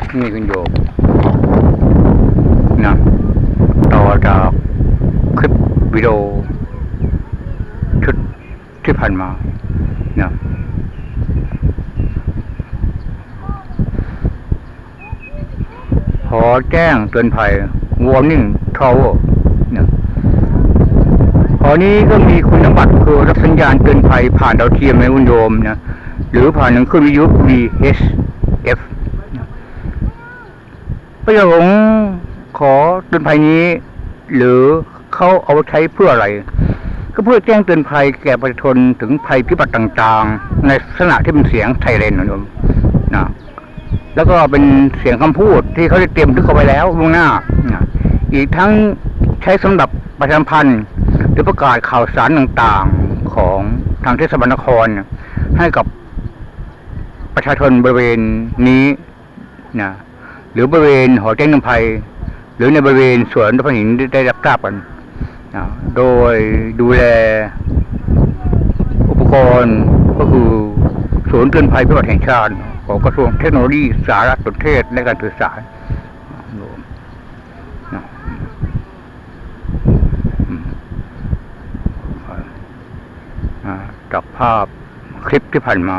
นี่คุณโยมนะต่อจากคลิปวิดีโอชุดที่ผ่านมานะขอแจ้งเตือนภัย warning tower นะขอนี้ก็มีคุณสมบัติคือรับสัญญาณเตือนภัยผ่านดาวเทียมในคุณโยมนะหรือผ่านหนังเครื่องวิทยุ VHF นะป ระโยชน์ของขอเตือนภัยนี้ หรือเขาเอาใช้เพื่ออะไร ก็เพื่อแจ้งเตือนภัยแก่ประชาชนถึงภัยพิบัติต่างๆ ในลักษณะที่เป็นเสียงไทยเรนนะมนะแล้วก็เป็นเสียงคำพูดที่เขาได้เตรียมทึกเอาไว้แล้วล่วงหน้านะอีกทั้งใช้สำหรับประชาสัมพันธ์หรือประกาศข่าวสารต่างๆของทางเทศบาลนคร ให้กับประชาชนบริเวณนี้นะ หรือบริเวณหอแจ้งเตือนภัยหรือในบริเวณสวนพระหินได้รับทราบกันนะโดยดูแลอุปกรณ์ก็คือศูนย์เตือนภัยพิบัติแห่งชาติ ของกระทรวงเทคโนโลยีสารสนเทศและการสื่อสารนะอืมอ่าจากภาพคลิปที่ผ่านมา